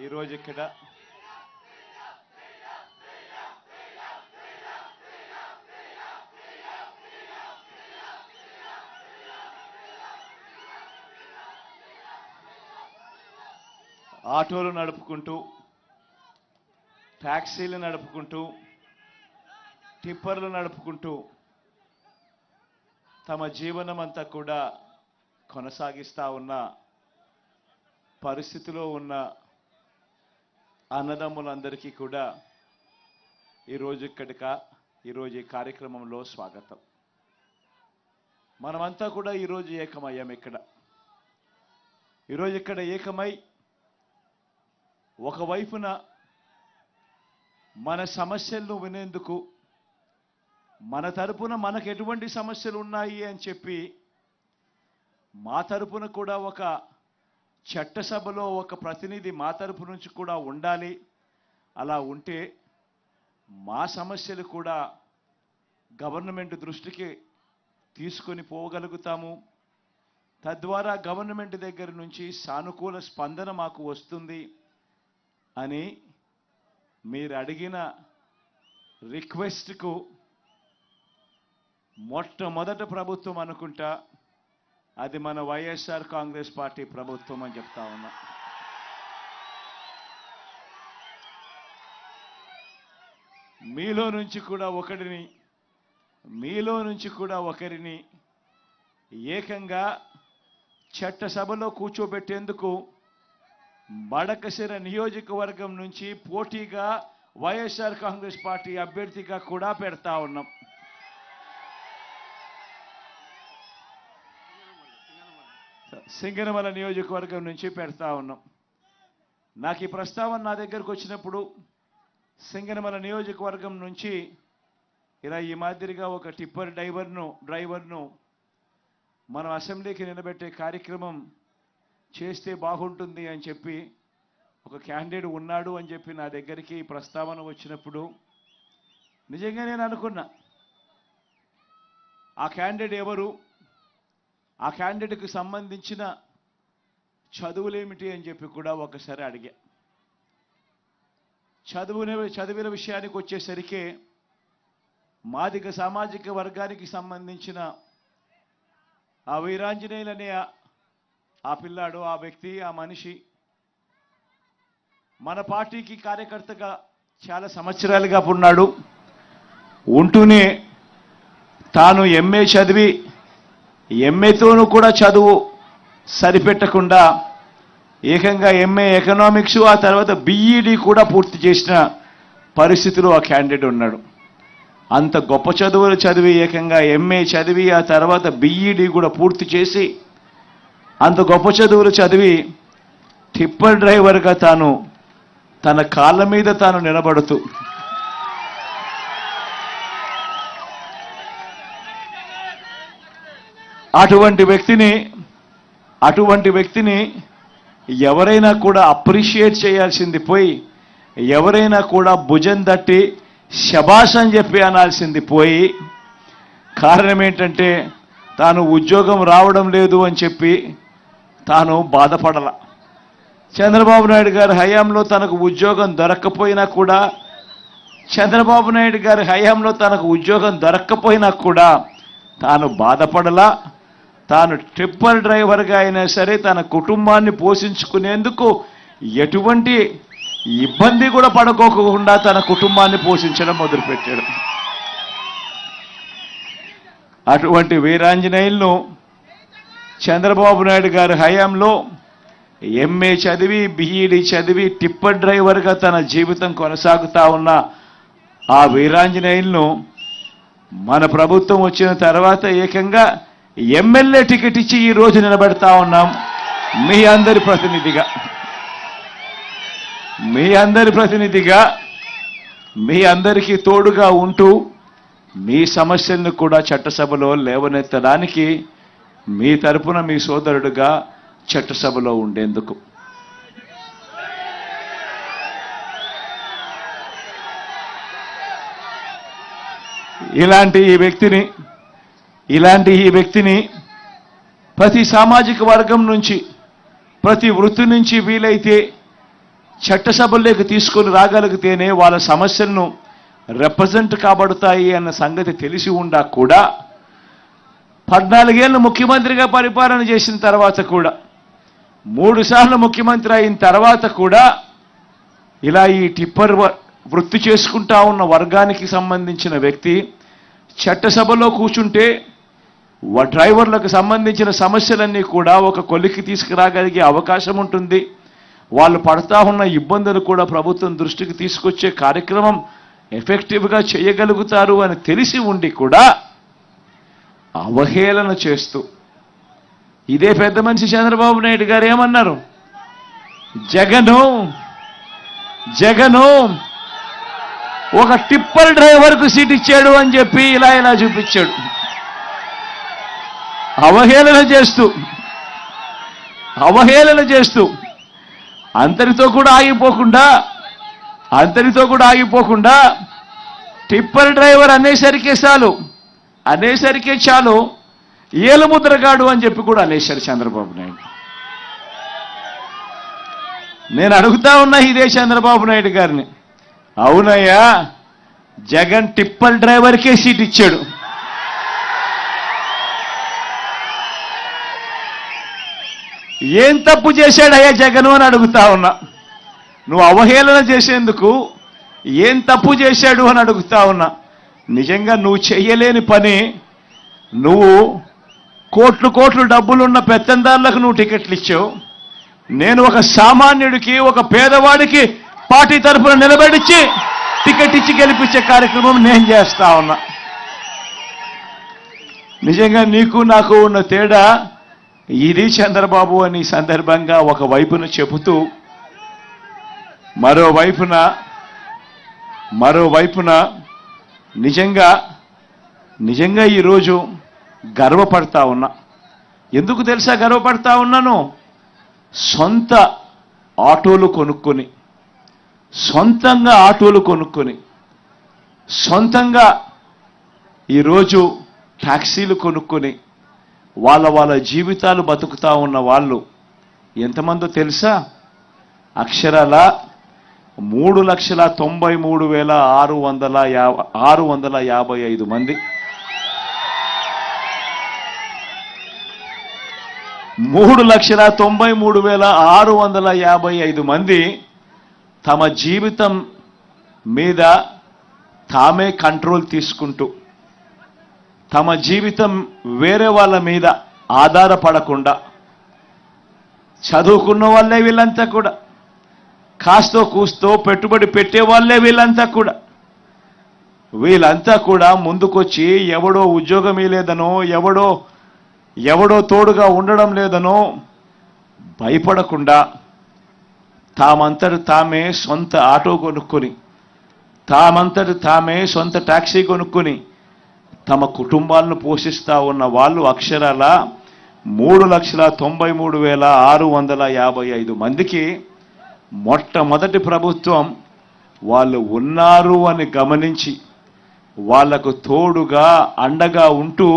ఈరోజు ఇక్కడ ఆటోలు నడుపుకుంటూ ట్యాక్సీలు నడుపుకుంటూ టిప్పర్లు నడుపుకుంటూ తమ జీవనం అంతా కూడా కొనసాగిస్తూ ఉన్న పరిస్థితిలో ఉన్న అన్నదమ్ములందరికీ కూడా ఈరోజు ఇక్కడిక ఈరోజు ఈ కార్యక్రమంలో స్వాగతం. మనమంతా కూడా ఈరోజు ఏకమయ్యాం ఇక్కడ. ఈరోజు ఇక్కడ ఏకమై ఒకవైపున మన సమస్యలను వినేందుకు మన తరపున మనకు ఎటువంటి సమస్యలు ఉన్నాయి అని చెప్పి మా తరపున కూడా ఒక చట్టసభలో ఒక ప్రతినిధి మా తరపు నుంచి కూడా ఉండాలి. అలా ఉంటే మా సమస్యలు కూడా గవర్నమెంట్ దృష్టికి తీసుకొని పోగలుగుతాము. తద్వారా గవర్నమెంట్ దగ్గర నుంచి సానుకూల స్పందన మాకు వస్తుంది అని మీరు అడిగిన రిక్వెస్ట్కు మొట్టమొదట ప్రభుత్వం అనుకుంటా అది మన వైఎస్ఆర్ కాంగ్రెస్ పార్టీ ప్రభుత్వం అని చెప్తా ఉన్నా. మీలో నుంచి కూడా ఒకరిని మీలో నుంచి కూడా ఒకరిని ఏకంగా చట్టసభలో కూర్చోబెట్టేందుకు బడకసిర నియోజకవర్గం నుంచి పోటీగా వైఎస్ఆర్ కాంగ్రెస్ పార్టీ అభ్యర్థిగా కూడా పెడతా ఉన్నాం. సింగనమల నియోజకవర్గం నుంచి పెడతా ఉన్నాం. నాకు ఈ ప్రస్తావన నా దగ్గరకు వచ్చినప్పుడు సింగనమల నియోజకవర్గం నుంచి ఇలా ఈ మాదిరిగా ఒక టిప్పర్ డ్రైవర్ను డ్రైవర్ను మనం అసెంబ్లీకి నిలబెట్టే కార్యక్రమం చేస్తే బాగుంటుంది అని చెప్పి ఒక క్యాండిడేట్ ఉన్నాడు అని చెప్పి నా దగ్గరికి ఈ ప్రస్తావన వచ్చినప్పుడు నిజంగా నేను అనుకున్నా. ఆ క్యాండిడేట్ ఎవరు? ఆ క్యాండిడేట్కి సంబంధించిన చదువులేమిటి అని చెప్పి కూడా ఒకసారి అడిగా. చదువునే చదివిన విషయానికి వచ్చేసరికి మాదిక సామాజిక వర్గానికి సంబంధించిన ఆ వీరాంజనేయులనే ఆ పిల్లాడు ఆ వ్యక్తి ఆ మనిషి మన పార్టీకి కార్యకర్తగా చాలా సంవత్సరాలుగా ఉన్నాడు. ఉంటూనే తాను ఎంఏ చదివి ఎంఏతోనూ కూడా చదువు సరిపెట్టకుండా ఏకంగా ఎంఏ ఎకనామిక్స్ ఆ తర్వాత బీఈడి కూడా పూర్తి చేసిన పరిస్థితిలో ఆ క్యాండిడేట్ ఉన్నాడు. అంత గొప్ప చదువులు చదివి ఏకంగా ఎంఏ చదివి ఆ తర్వాత బీఈడి కూడా పూర్తి చేసి అంత గొప్ప చదువులు చదివి టిప్పర్ డ్రైవర్గా తాను తన కాళ్ళ మీద తాను నిలబడుతూ అటువంటి వ్యక్తిని అటువంటి వ్యక్తిని ఎవరైనా కూడా అప్రిషియేట్ చేయాల్సింది పోయి ఎవరైనా కూడా భుజం తట్టి శబాష్ అని చెప్పి అనాల్సింది పోయి కారణం ఏంటంటే తాను ఉద్యోగం రావడం లేదు అని చెప్పి తాను బాధపడల. చంద్రబాబు నాయుడు గారి హయాంలో తనకు ఉద్యోగం దొరక్కపోయినా కూడా చంద్రబాబు నాయుడు గారి హయాంలో తనకు ఉద్యోగం దొరక్కపోయినా కూడా తాను బాధపడలా. తాను ట్రిప్పర్ డ్రైవర్గా అయినా సరే తన కుటుంబాన్ని పోషించుకునేందుకు ఎటువంటి ఇబ్బంది కూడా పడుకోకుండా తన కుటుంబాన్ని పోషించడం మొదలుపెట్టాడు. అటువంటి వీరాంజనేయులను చంద్రబాబు నాయుడు గారి హయాంలో ఎంఏ చదివి బిఈడి చదివి టిప్పర్ డ్రైవర్గా తన జీవితం కొనసాగుతా ఉన్న ఆ వీరాంజనేయులను మన ప్రభుత్వం వచ్చిన తర్వాత ఏకంగా ఎమ్మెల్యే టికెట్ ఇచ్చి ఈ రోజు నిలబెడతా ఉన్నాం. మీ అందరి ప్రతినిధిగా. మీ అందరి ప్రతినిధిగా మీ అందరికీ తోడుగా ఉంటూ మీ సమస్యలను కూడా చట్టసభలో లేవనెత్తడానికి మీ తరపున మీ సోదరుడుగా చట్టసభలో ఉండేందుకు. ఇలాంటి ఈ వ్యక్తిని ఇలాంటి ఈ వ్యక్తిని ప్రతి సామాజిక వర్గం నుంచి ప్రతి వృత్తి నుంచి వీలైతే చట్టసభల్లోకి తీసుకొని రాగలిగితేనే వాళ్ళ సమస్యలను రిప్రజెంట్ కాబడతాయి అన్న సంగతి తెలిసి ఉండా కూడా పద్నాలుగేళ్ళు ముఖ్యమంత్రిగా పరిపాలన చేసిన తర్వాత కూడా మూడుసార్లు ముఖ్యమంత్రి అయిన తర్వాత కూడా ఇలా ఈ టిప్పర్ వ- వృత్తి చేసుకుంటా ఉన్న వర్గానికి సంబంధించిన వ్యక్తి చట్టసభలో కూర్చుంటే డ్రైవర్లకు సంబంధించిన సమస్యలన్నీ కూడా ఒక కొలికి తీసుకురాగలిగే అవకాశం ఉంటుంది. వాళ్ళు పడతా ఉన్న ఇబ్బందులు కూడా ప్రభుత్వం దృష్టికి తీసుకొచ్చే కార్యక్రమం ఎఫెక్టివ్గా చేయగలుగుతారు అని తెలిసి ఉండి కూడా అవహేళన చేస్తూ. ఇదే పెద్ద మనిషి చంద్రబాబు నాయుడు గారు ఏమన్నారు? జగను జగను ఒక టిప్పర్ డ్రైవర్కు సీట్ ఇచ్చాడు అని చెప్పి ఇలా ఇలా చూపించాడు. అవహేళన చేస్తూ అవహేళన చేస్తూ అంతటితో కూడా ఆగిపోకుండా అంతటితో కూడా ఆగిపోకుండా టిప్పర్ డ్రైవర్ అనేసరికే చాలు అనేసరికే చాలు ఏలముద్రగాడు అని చెప్పి కూడా అనేశారు చంద్రబాబు నాయుడు. నేను అడుగుతా ఉన్నా ఇదే చంద్రబాబు నాయుడు గారిని అవునయ్యా జగన్ టిప్పర్ డ్రైవర్కే సీట్ ఇచ్చాడు. ఏం తప్పు చేశాడయ్యా జగన్ అని అడుగుతా ఉన్నా. నువ్వు అవహేళన చేసేందుకు ఏం తప్పు చేశాడు అని అడుగుతా ఉన్నా. నిజంగా నువ్వు చేయలేని పని నువ్వు కోట్లు కోట్లు డబ్బులున్న పెత్తందారులకు నువ్వు టికెట్లు ఇచ్చావు. నేను ఒక సామాన్యుడికి ఒక పేదవాడికి పార్టీ తరఫున నిలబడిచ్చి టికెట్ ఇచ్చి గెలిపించే కార్యక్రమం నేను చేస్తా ఉన్నా. నిజంగా నీకు నాకు ఉన్న తేడా ఇది చంద్రబాబు అని సందర్భంగా ఒక వైపున చెబుతూ మరోవైపున మరోవైపున నిజంగా నిజంగా ఈరోజు గర్వపడతా ఉన్నా. ఎందుకు తెలుసా గర్వపడతా ఉన్నాను? సొంత ఆటోలు కొనుక్కొని సొంతంగా ఆటోలు కొనుక్కొని సొంతంగా ఈరోజు ట్యాక్సీలు కొనుక్కొని వాళ్ళ వాళ్ళ జీవితాలు బతుకుతూ ఉన్న వాళ్ళు ఎంతమందో తెలుసా? అక్షరాల మూడు లక్షల తొంభై మూడు వేల ఆరు వందల యాభై ఆరు వందల యాభై ఐదు మంది. మూడు లక్షల తొంభై మూడు వేల ఆరు వందల యాభై ఐదు మంది తమ జీవితం మీద తామే కంట్రోల్ తీసుకుంటూ తమ జీవితం వేరే వాళ్ళ మీద ఆధారపడకుండా చదువుకున్న వాళ్ళే వీళ్ళంతా కూడా కాస్తో కూస్తో పెట్టుబడి పెట్టే వాళ్ళే వీళ్ళంతా కూడా. వీళ్ళంతా కూడా ముందుకొచ్చి ఎవడో ఉద్యోగం లేదనో ఎవడో ఎవడో తోడుగా ఉండడం లేదనో భయపడకుండా తామంతటి తామే సొంత ఆటో కొనుక్కొని తామంతటి తామే సొంత ట్యాక్సీ కొనుక్కొని తమ కుటుంబాలను పోషిస్తూ ఉన్న వాళ్ళు అక్షరాల మూడు లక్షల తొంభై మూడు వేల ఆరు వందల యాభై ఐదు మందికి మొట్టమొదటి ప్రభుత్వం వాళ్ళు ఉన్నారు అని గమనించి వాళ్ళకు తోడుగా అండగా ఉంటూ